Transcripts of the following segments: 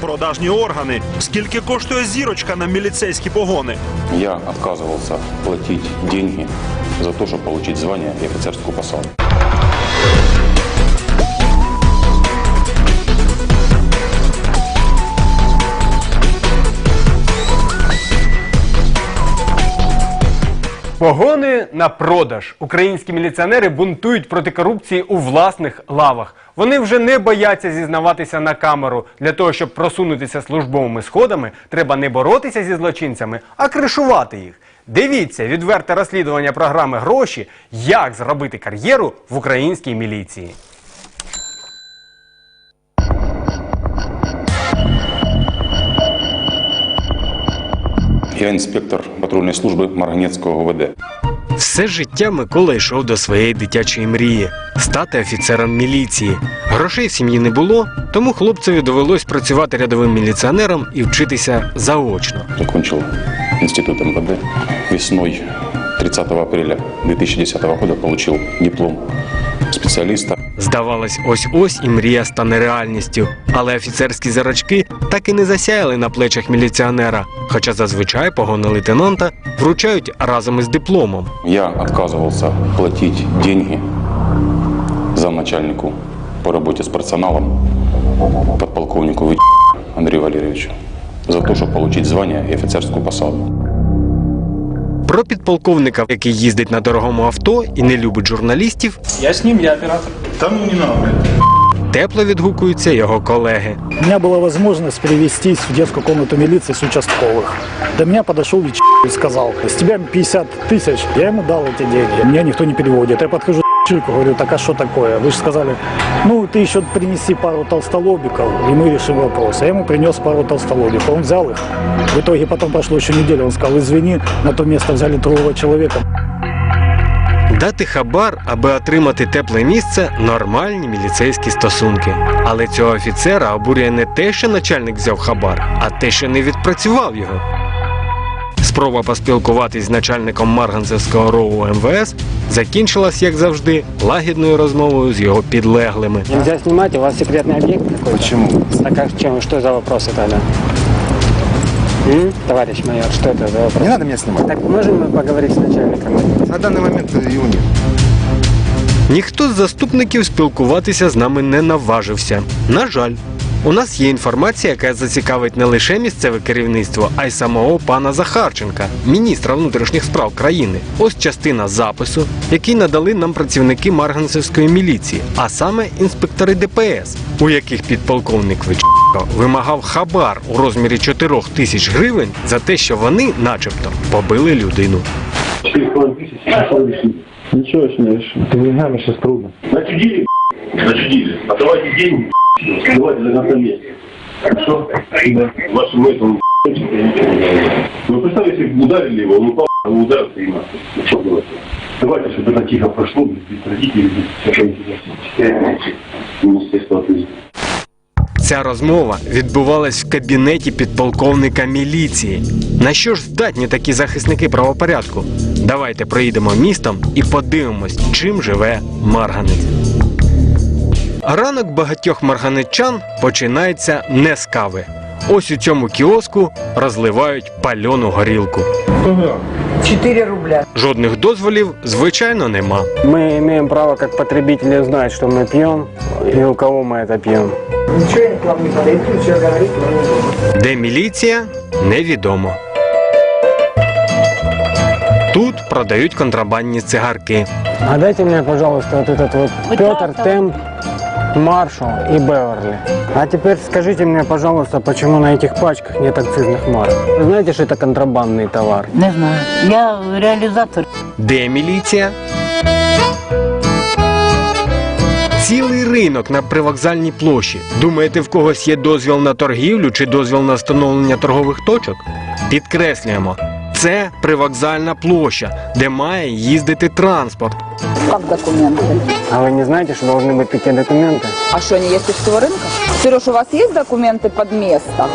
продажні органи. Скільки коштує зірочка на міліцейські погони? Я отказывался платить деньги за то, чтобы получить звание и офицерскую посаду. Погони на продаж. Українські міліціонери бунтують проти корупції у власних лавах. Вони вже не бояться зізнаватися на камеру. Для того, щоб просунутися службовими сходами, треба не боротися зі злочинцями, а кришувати їх. Дивіться відверте розслідування програми Гроші, як зробити кар'єру в українській міліції. Я инспектор патрульной службы Марганецкого ГУВД. Все життя Микола йшов до своєї дитячої мрії стати офіцером міліції. Грошей сім'ї не було, тому хлопцеві довелось працювати рядовим міліціонером і вчитися заочно. Закончив інститут МВД. Весной 30 апреля 2010 года получил диплом специалиста. Здавалось, ось-ось і мрія стане реальністю. Але офіцерські зірочки так і не засяяли на плечах міліціонера, хоча зазвичай погони лейтенанта вручають разом із дипломом. Я отказывался платить деньги замначальнику по работе с персоналом, подполковнику Ви- Андрею Валерьевичу, за то, чтобы получить звание и офицерскую посаду. Про підполковника, який їздить на дорогому авто і не любить журналістів, Я с ним, я оператор. Да ну не надо, блядь. тепло відгукуються його колеги. У меня была возможность перевестись в детскую комнату милиции с участковых. До меня подошел Вич и сказал, с тебя 50 тысяч, я ему дал эти деньги. Меня никто не переводит. Я подхожу Чильку, говорю, так а что такое? Вы же сказали, ну ты еще принеси пару толстолобиков, и мы решим вопрос. Я ему принес пару толстолобиков, он взял их. В итоге потом прошло еще неделя, он сказал, извини, на то место взяли другого человека. Дати хабар, аби отримати тепле місце нормальні міліцейські стосунки. Але цього офіцера обурює не те, що начальник взяв хабар, а те, що не відпрацював його. Спроба поспілкуватись з начальником Марганцевського РОУ МВС закінчилась, як завжди, лагідною розмовою з його підлеглими. Нельзя снимать, у вас секретный объект какой-то. Почему? А как, чем, что за вопросы тогда? М? Товарищ майор, что это за вопрос? Не надо меня снимать. Так можем мы поговорить с начальником? На данный момент его нет. Ніхто з заступників спілкуватися з нами не наважився. На жаль, у нас є інформація, яка зацікавить не лише місцеве керівництво, а й самого пана Захарченка, міністра внутрішніх справ країни. Ось частина запису, який надали нам працівники Марганцевської міліції, а саме інспектори ДПС, у яких підполковник Вечко вимагав хабар у розмірі 4 тисяч гривень за те, що вони, начебто, побили людину. Ничего еще не решил. С деньгами сейчас трудно. Начудили, начудили. Отдавайте деньги, давайте за конца месяца. Хорошо? Да. Вашим этим Ну, представь, если бы ударили его, он упал, а вы ударите ему. Ну, что было? Давайте, чтобы это тихо прошло, без, без родителей, без всякой Министерства ответственности. Ця розмова відбувалась в кабінеті підполковника міліції. На що ж здатні такі захисники правопорядку? Давайте проїдемо містом і подивимось, чим живе Марганець. Ранок багатьох марганечан починається не з кави. Ось у цьому кіоску розливають пальону горілку. 4 рубля. Жодних дозволів, звичайно, нема. Мы имеем право как потребители знать, что мы пьем и у кого мы это пьем. Ничего я к вам не подойду, ничего говорить вам не буду. Де міліція невідомо. Тут продають контрабандні цигарки. А дайте мне, пожалуйста, вот этот вот Петр, Темп, Маршал и Беверли. А теперь скажите мне, пожалуйста, почему на этих пачках нет акцизных марок? Вы знаете, что это контрабандный товар? Не знаю. Я реализатор. Де міліція? Цілий ринок на привокзальній площі. Думаєте, в когось є дозвіл на торгівлю чи дозвіл на встановлення торгових точок? Підкреслюємо, це привокзальна площа, де має їздити транспорт. Как документы? А вы не знаете, что должны быть такие документы? А что, они есть у всего рынка? Сереж, у вас есть документы под место?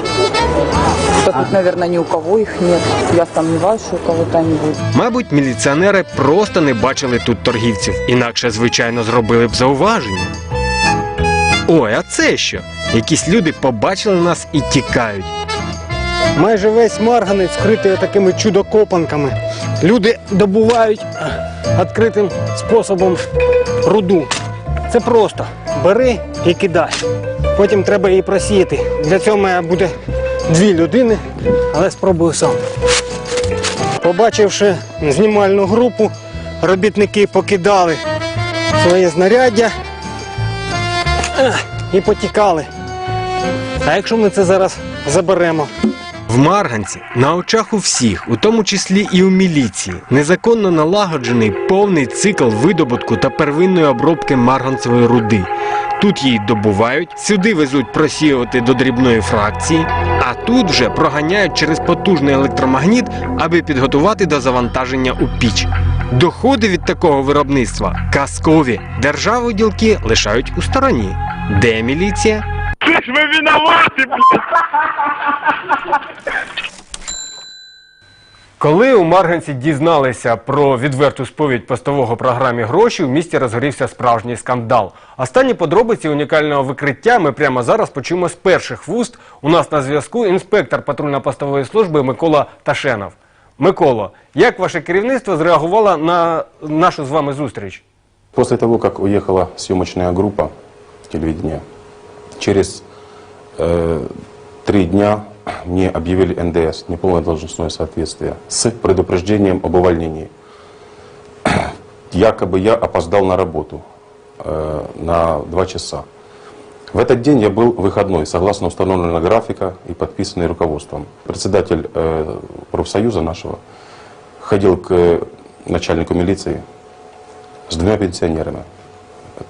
Что тут, наверное, ни у кого их нет. Я сомневаюсь, что у кого-то они будут. Мабуть, міліціонери просто не бачили тут торгівців, інакше, звичайно, зробили б зауваження. Ой, а це що? Якісь люди побачили нас і тікають. Майже весь марганець вкритий такими чудокопанками. Люди добувають е, відкритим способом руду. Це просто бери і кидай. Потім треба її просіяти. Для цього має бути дві людини, але спробую сам. Побачивши знімальну групу, робітники покидали своє знаряддя е, і потікали. А якщо ми це зараз заберемо? В Марганці на очах у всіх, у тому числі і у міліції, незаконно налагоджений повний цикл видобутку та первинної обробки марганцевої руди. Тут її добувають, сюди везуть просіювати до дрібної фракції, а тут вже проганяють через потужний електромагніт, аби підготувати до завантаження у піч. Доходи від такого виробництва казкові. Державу ділки лишають у стороні. Де міліція? Коли у Марганці дізналися про відверту сповідь постового програмі гроші, у місті розгорівся справжній скандал. Останні подробиці унікального викриття ми прямо зараз почуємо з перших вуст. У нас на зв'язку інспектор патрульно-постової служби Микола Ташенов. Миколо, як ваше керівництво зреагувало на нашу з вами зустріч? После того, как уехала съемочная группа телевидения, через э, три дня мне объявили НДС, неполное должностное соответствие, с предупреждением об увольнении. Якобы я опоздал на работу э, на два часа. В этот день я был выходной, согласно установленного графика и подписанный руководством. Председатель э, профсоюза нашего ходил к начальнику милиции с двумя пенсионерами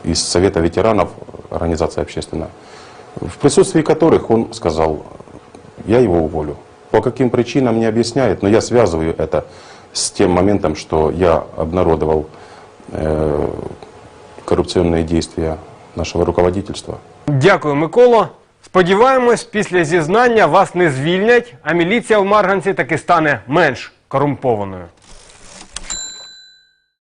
из Совета ветеранов, организация общественная, в присутствии которых он сказал, я его уволю. По каким причинам не объясняет, но я связываю это с тем моментом, что я обнародовал э, коррупционные действия нашего руководительства. Дякую, Миколо. Сподіваємось, після зізнання вас не звільнять, а міліція в Марганці таки стане менш корумпованою.